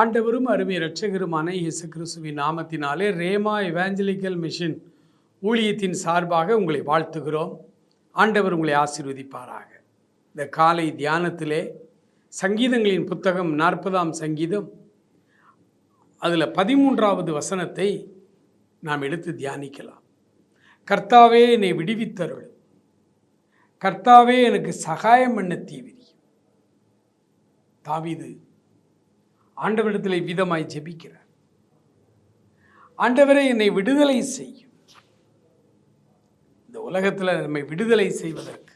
ஆண்டவரும் அருமை இரட்சகருமான இயேசு கிறிஸ்துவின் நாமத்தினாலே ரேமா இவாஞ்சலிக்கல் மிஷின் ஊழியத்தின் சார்பாக உங்களை வாழ்த்துகிறோம். ஆண்டவர் உங்களை ஆசீர்வதிப்பாராக. இந்த காலை தியானத்திலே சங்கீதங்களின் புத்தகம் நாற்பதாம் சங்கீதம் அதில் பதிமூன்றாவது வசனத்தை நாம் எடுத்து தியானிக்கலாம். கர்த்தாவே என்னை விடுவித்தருள். கர்த்தாவே எனக்கு சகாயம் பண்ண தீவிரி. தாவிது ஆண்டவரிடத்தில் விதமாய் ஜெபிக்கிறார். ஆண்டவரே என்னை விடுதலை செய்யும். இந்த உலகத்தில் நம்மை விடுதலை செய்வதற்கு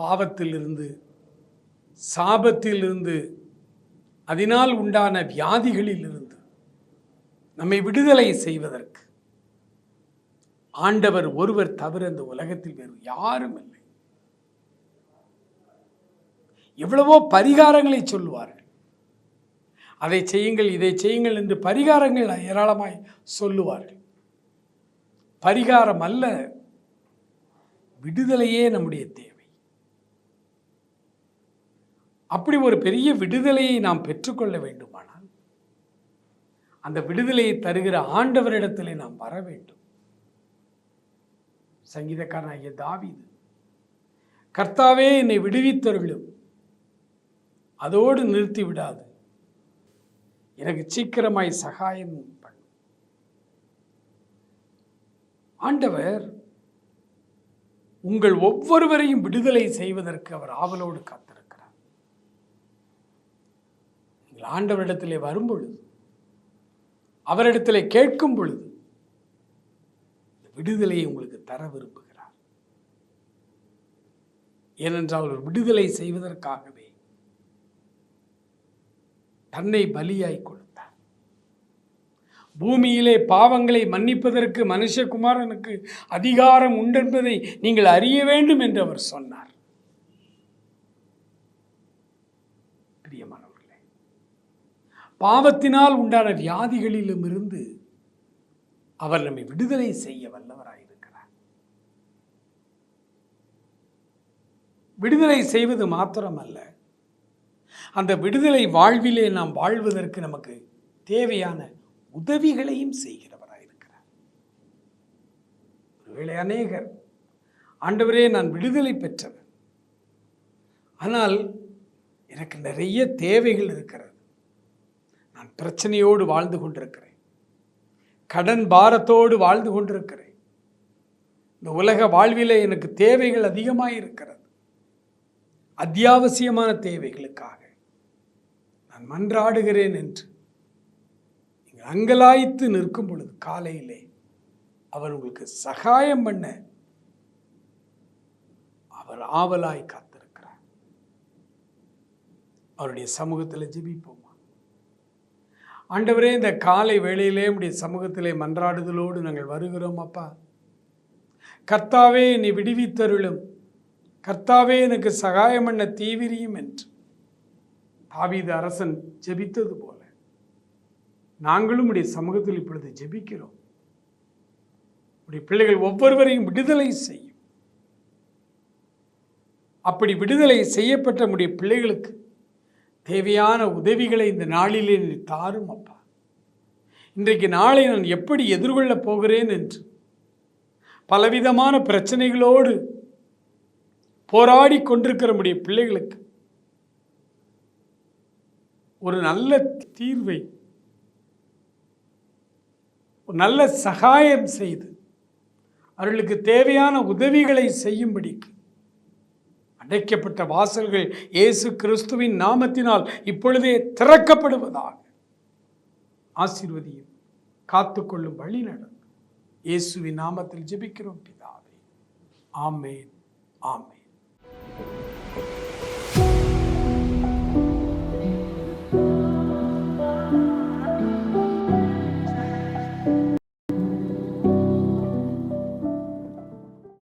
பாவத்திலிருந்து சாபத்திலிருந்து அதனால் உண்டான வியாதிகளிலிருந்து நம்மை விடுதலை செய்வதற்கு ஆண்டவர் ஒருவர் தவிர இந்த உலகத்தில் வேறு யாரும் இல்லை. எவ்வளவோ பரிகாரங்களை சொல்லுவார்கள். அதை செய்யுங்கள் இதை செய்யுங்கள் என்று பரிகாரங்கள் ஏராளமாய் சொல்லுவார்கள். பரிகாரம் அல்ல விடுதலையே நம்முடைய தேவை. அப்படி ஒரு பெரிய விடுதலையை நாம் பெற்றுக்கொள்ள வேண்டுமானால் அந்த விடுதலையை தருகிற ஆண்டவரிடத்திலே நாம் வர வேண்டும். சங்கீதக்காரனாகிய தாவிது கர்த்தாவே என்னை விடுவித்தருளும். அதோடு நிறுத்தி விடாது எனக்கு சீக்கிரமாய் சகாயம் பண்ணும் ஆண்டவர் உங்கள் ஒவ்வொருவரையும் விடுதலை செய்வதற்கு அவர் ஆவலோடு காத்திருக்கிறார். நீங்கள் ஆண்டவரிடத்திலே வரும் பொழுது அவரிடத்திலே கேட்கும் பொழுது இந்த விடுதலையை உங்களுக்கு தர விரும்புகிறார். ஏனென்றால் ஒரு விடுதலை செய்வதற்காகவே தன்னை பலியாய் கொடுத்தார். பூமியிலே பாவங்களை மன்னிப்பதற்கு மனுஷகுமாரனுக்கு அதிகாரம் உண்டென்பதை நீங்கள் அறிய வேண்டும் என்று அவர் சொன்னார். பிரியமானவர்களே பாவத்தினால் உண்டான வியாதிகளிலும் இருந்து அவர் நம்மை விடுதலை செய்ய வல்லவராயிருக்கிறார் விடுதலை செய்வது மாத்திரமல்ல அந்த விடுதலை வாழ்விலே நாம் வாழ்வதற்கு நமக்கு தேவையான உதவிகளையும் செய்கிறவராயிருக்கிறார் ஒருவேளை அநேகர் ஆண்டவரே நான் விடுதலை பெற்றவன் ஆனால் எனக்கு நிறைய தேவைகள் இருக்கிறது. நான் பிரச்சனையோடு வாழ்ந்து கொண்டிருக்கிறேன். கடன் பாரத்தோடு வாழ்ந்து கொண்டிருக்கிறேன். இந்த உலக வாழ்விலே எனக்கு தேவைகள் அதிகமாக இருக்கிறது அத்தியாவசியமான தேவைகளுக்காக. நான் மன்றாடுகிறேன் என்று நீங்கள் அங்கலாய்த்து நிற்கும் பொழுது காலையிலே அவர் உங்களுக்கு சகாயம் பண்ண அவர் ஆவலாய் காத்திருக்கிறார். அவருடைய சமூகத்தில் ஜெபிப்போமா? ஆண்டவரே இந்த காலை வேளையிலே உடைய சமூகத்திலே மன்றாடுதலோடு நாங்கள் வருகிறோம் அப்பா. கர்த்தாவே என்னை விடுவித்தருளும். கர்த்தாவே எனக்கு சகாயம் பண்ண தீவிரியும் என்று. தாவீது அரசன் ஜெபித்தது போல. நாங்களும் உடைய சமூகத்தில் இப்பொழுது ஜெபிக்கிறோம். உடைய பிள்ளைகள் ஒவ்வொருவரையும் விடுதலை செய்யும். அப்படி விடுதலை செய்யப்பட்ட உடைய பிள்ளைகளுக்கு தேவையான உதவிகளை இந்த நாளிலே நீ தாரும் அப்பா. இன்றைக்கு நாளை நான் எப்படி எதிர்கொள்ளப் போகிறேன் என்று பலவிதமான பிரச்சனைகளோடு போராடி கொண்டிருக்கிற நம்முடைய பிள்ளைகளுக்கு ஒரு நல்ல தீர்வை ஒரு நல்ல சகாயம் செய்து அவர்களுக்கு தேவையான உதவிகளை செய்யும்படிக்கு அடைக்கப்பட்ட வாசல்கள் இயேசு கிறிஸ்துவின் நாமத்தினால் இப்பொழுதே திறக்கப்படுவதாக ஆசீர்வதியும் காத்துக்கொள்ளும் வழி நடக்கும். இயேசுவின் நாமத்தில் ஜெபிக்கிறோம் பிதாவே. ஆமேன். ஆமேன்.